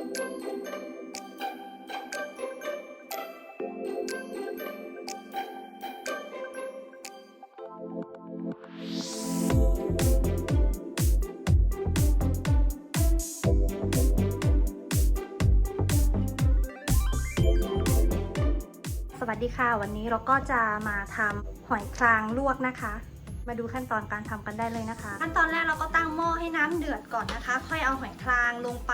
สวัสดีค่ะ วันนี้เราก็จะมาทำหอยคลางลวกนะคะ มาดูขั้นตอนการทำกันได้เลยนะคะ ขั้นตอนแรกเราก็ตั้งหม้อให้น้ำเดือดก่อนนะคะ ค่อยเอาหอยคลางลงไป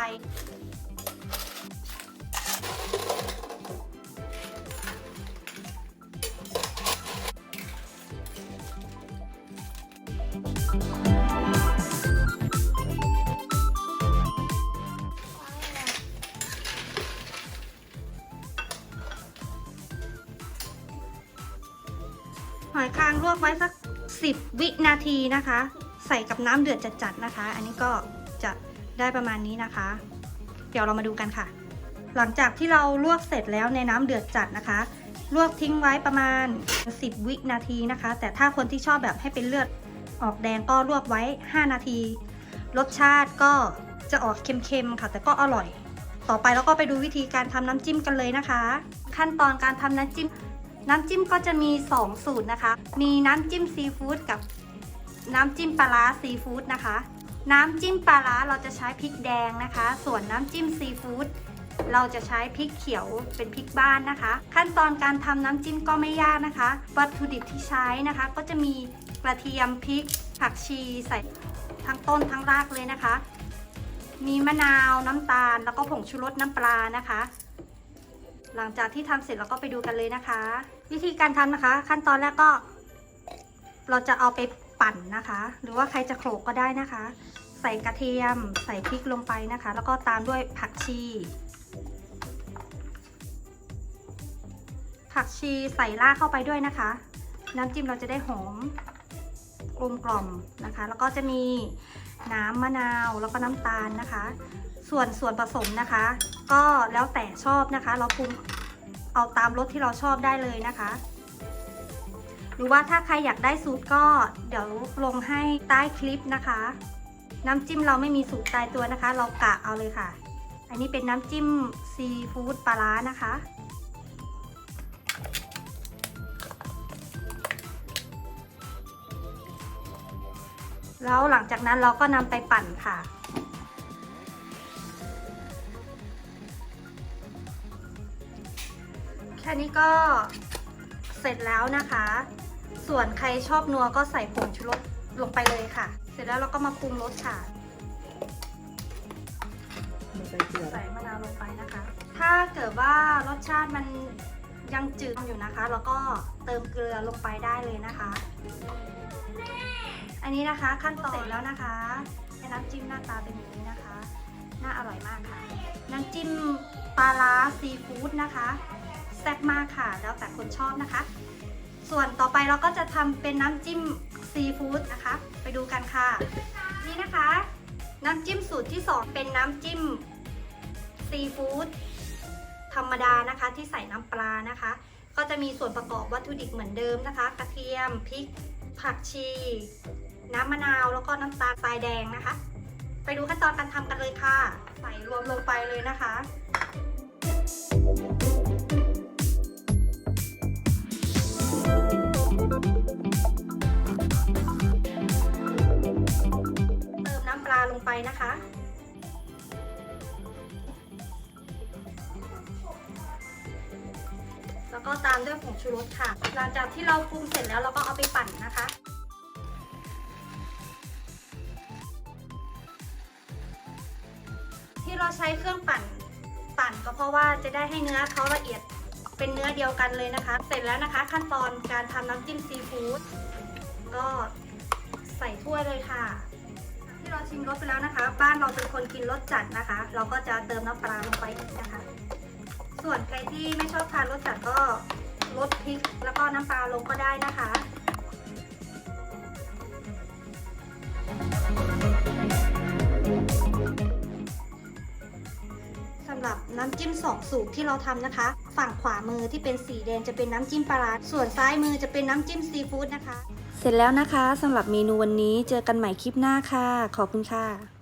อยคางลวกไว้สัก 10 วินาทีนะคะ ใส่กับน้ำเดือดจัดๆนะคะ อันนี้ก็จะได้ประมาณนี้นะคะ เดี๋ยวเรามาดูกันค่ะ หลังจากที่เราลวกเสร็จแล้วในน้ำเดือดจัดนะคะ ลวกทิ้งไว้ประมาณ 10 วินาทีนะคะ แต่ถ้าคนที่ชอบแบบให้เป็นเลือดออกแดงก็ลวกไว้ 5 นาที รสชาติก็จะออกเค็มๆค่ะ แต่ก็อร่อย ต่อไปเราก็ไปดูวิธีการทำน้ำจิ้มกันเลยนะคะ ขั้นตอนการทำน้ำจิ้ม น้ำจิ้มก็จะมี 2 สูตรนะคะ มีน้ำจิ้มซีฟู้ดกับน้ำจิ้มปลาร้าซีฟู้ดนะคะ น้ำจิ้มปลาร้าเราจะใช้พริกแดงนะคะ ส่วนน้ำจิ้มซีฟู้ดเราจะใช้พริกเขียวเป็นพริกบ้านนะคะ ขั้นตอนการทำน้ำจิ้มก็ไม่ยากนะคะ วัตถุดิบที่ใช้นะคะ ก็จะมีกระเทียมพริก ผักชีใส่ทั้งต้นทั้งรากเลยนะคะ มีมะนาวน้ำตาล แล้วก็ผงชูรสน้ำปลานะคะ หลังจากที่ทำเสร็จเราก็ไปดูกันเลยนะคะ วิธีการทำนะคะ ขั้นตอนแรกก็ เราจะเอาไปปั่นนะคะ หรือว่าใครจะโขลกก็ได้นะคะ ใส่กระเทียม ใส่พริกลงไปนะคะ แล้วก็ตามด้วยผักชี ผักชีใส่รากเข้าไปด้วยนะคะ น้ำจิ้มเราจะได้หอม กลมกล่อมนะคะ แล้วก็จะมีน้ำมะนาวแล้วก็น้ำตาลนะคะ ส่วนส่วนผสมนะคะ ก็แล้วแต่ชอบนะคะ เราปรุงเอาตามรสที่เราชอบได้เลยนะคะ หรือว่าถ้าใครอยากได้สูตรก็เดี๋ยวลงให้ใต้คลิปนะคะ น้ำจิ้มเราไม่มีสูตรตายตัวนะคะ เรากะเอาเลยค่ะ อันนี้เป็นน้ำจิ้มซีฟู้ดปลาร้านะคะ แล้วหลังจากนั้นเราก็นำไปปั่นค่ะ แค่นี้ก็เสร็จแล้วนะคะ ส่วนใครชอบนัวก็ใส่ผงชูรสลงไปเลยค่ะ เสร็จแล้วเราก็มาปรุงรสค่ะมันใส่เกลือใส่มะนาวลงไปนะคะ ถ้าเกิดว่ารสชาติมันยังจืดอยู่นะคะ แล้วก็ เติมเกลือลงไปได้เลยนะคะ อันนี้นะคะขั้นตอนเสร็จแล้วนะคะน้ำจิ้มหน้าตาเป็นอย่างนี้นะคะ น่าอร่อยมากค่ะ น้ำจิ้มปลาร้าซีฟู้ดนะคะแซ่บมากค่ะ แล้วแต่คนชอบนะคะ ส่วนต่อไปเราก็จะทำเป็นน้ำจิ้มซีฟู้ดนะคะ ไปดูกันค่ะ นี่นะคะ น้ำจิ้มสูตรที่ 2 เป็นน้ำจิ้มซีฟู้ดธรรมดานะคะที่ใส่น้ำปลานะคะ ก็จะมีส่วนประกอบวัตถุดิบเหมือนเดิมนะคะ กระเทียมพริก ผักชี น้ำมะนาวแล้วก็น้ำตาลทรายแดงนะคะ ไปดูขั้นตอนการทำกันเลยค่ะ ใส่รวมลงไปเลยนะคะเติมน้ำปลาลงไปนะคะ ก็ตามด้วยผงชูรสค่ะ หลังจากที่เราปรุงเสร็จแล้วเราก็เอาไปปั่นนะคะ ที่เราใช้เครื่องปั่นปั่นก็เพราะว่าจะได้ให้เนื้อเขาละเอียดเป็นเนื้อเดียวกันเลยนะคะ เสร็จแล้วนะคะ ขั้นตอนการทำน้ำจิ้มซีฟู้ดก็ใส่ถ้วยเลยค่ะ ที่เราชิมรสไปแล้วนะคะ บ้านเราเป็นคนกินรสจัดนะคะ เราก็จะเติมน้ำปลาลงไปอีกนะคะ ส่วนใครที่ไม่ชอบทานรสจัดก็ลดพริกแล้วก็น้ำปลาลงก็ได้นะคะสำหรับน้ำจิ้มสองสูตรที่เราทำนะคะ ฝั่งขวามือที่เป็นสีแดงจะเป็นน้ำจิ้มปลาร้าส่วนซ้ายมือจะเป็นน้ำจิ้มซีฟู้ดนะคะ เสร็จแล้วนะคะสำหรับเมนูวันนี้เจอกันใหม่คลิปหน้าค่ะ ขอบคุณค่ะ